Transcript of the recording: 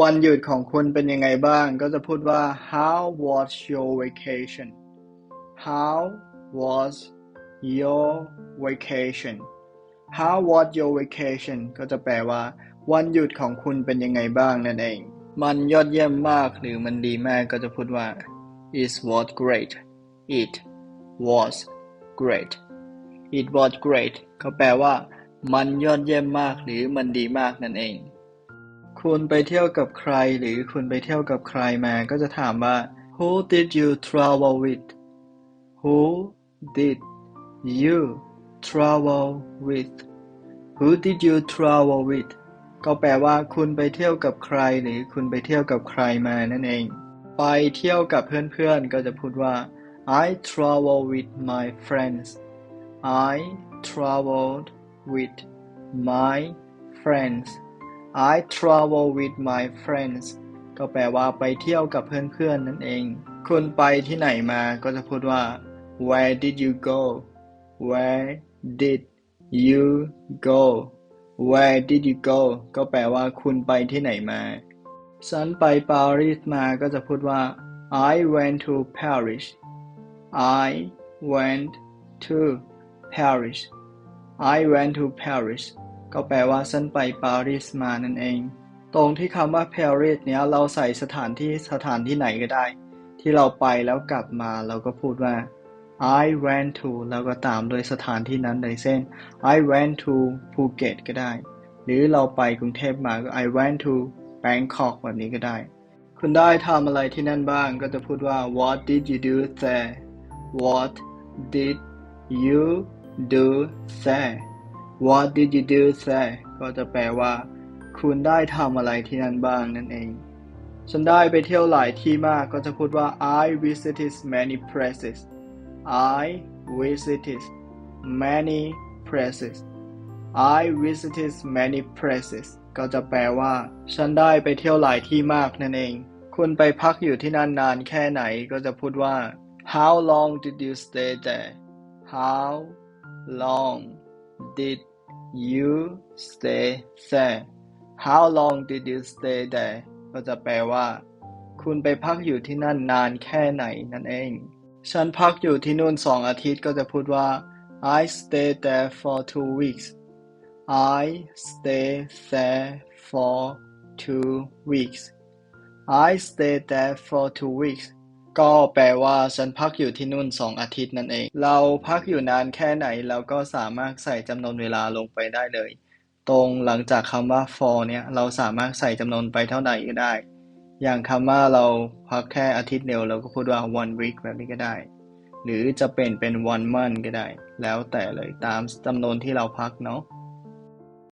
วันหยุดของคุณเป็นยังไงบ้าง ก็จะพูดว่า how was your vacation how was your vacation how was your vacation ก็จะแปลว่า วันหยุดของคุณเป็นยังไงบ้างนั่นเอง มันยอดเยี่ยมมากหรือมันดีมากก็จะพูดว่า it was great it was great it was great ก็แปลว่า มันยอดเยี่ยมมากหรือมันดีมากนั่นเอง คุณไปเที่ยวกับใคร หรือคุณไปเที่ยวกับใครมา ก็จะถามว่า who did you travel with who did you travel with who did you travel with ก็แปลว่าคุณไปเที่ยวกับใคร หรือคุณไปเที่ยวกับใครมานั่นเอง ไปเที่ยวกับเพื่อนๆ ก็จะพูดว่า I travel with my friends I traveled with my friends I travel with my friends ก็แปลว่าไปเที่ยวกับเพื่อนๆนั่นเอง คุณไปที่ไหนมาก็จะพูดว่า Where did you go Where did you go Where did you go ก็แปลว่าคุณไปที่ไหนมา ฉันไปปารีสมาก็จะพูดว่า I went to Paris I went to Paris I went to Paris ก็แปลว่าฉันไปปารีสมานั่นเอง ตรงที่คำว่า Paris เนี้ยเราใส่สถานที่สถานที่ไหนก็ได้ ที่เราไปแล้วกลับมาเราก็พูดว่า I went to แล้วก็ตามโดยสถานที่นั้นเลยเช่น I went to Phuket ก็ได้ หรือเราไปกรุงเทพมาก็ I went to Bangkok แบบนี้ก็ได้ คุณได้ทำอะไรที่นั่นบ้างก็จะพูดว่า What did you do there What did you do there What did you do there ก็จะแปลว่า คุณได้ทำอะไรที่นั่นบ้างนั่นเอง ฉันได้ไปเที่ยวหลายที่มากก็จะพูดว่า I visited many places I visited many places I visited many places ก็จะแปลว่า ฉันได้ไปเที่ยวหลายที่มากนั่นเอง คุณไปพักอยู่ที่นั่นนานแค่ไหนก็จะพูดว่า How long did you stay there How long did you stay there How long did you stay there ก็จะแปลว่า คุณไปพักอยู่ที่นั่นนานแค่ไหนนั่นเอง ฉันพักอยู่ที่นู่นสองอาทิตย์ก็จะพูดว่า I stayed there for two weeks I stayed there for two weeks I stayed there for two weeks ก็แปลว่าฉันพักอยู่ที่นู่นสองอาทิตย์นั่นเอง เราพักอยู่นานแค่ไหนเราก็สามารถใส่จำนวนเวลาลงไปได้เลย ตรงหลังจากคำว่า for เนี่ยเราสามารถใส่จำนวนไปเท่าไหร่ก็ได้ อย่างคำว่าเราพักแค่อาทิตย์เดียวเราก็พูดว่า one week แบบนี้ก็ได้ หรือจะเป็นเป็น one month ก็ได้ แล้วแต่เลยตามจำนวนที่เราพักเนาะ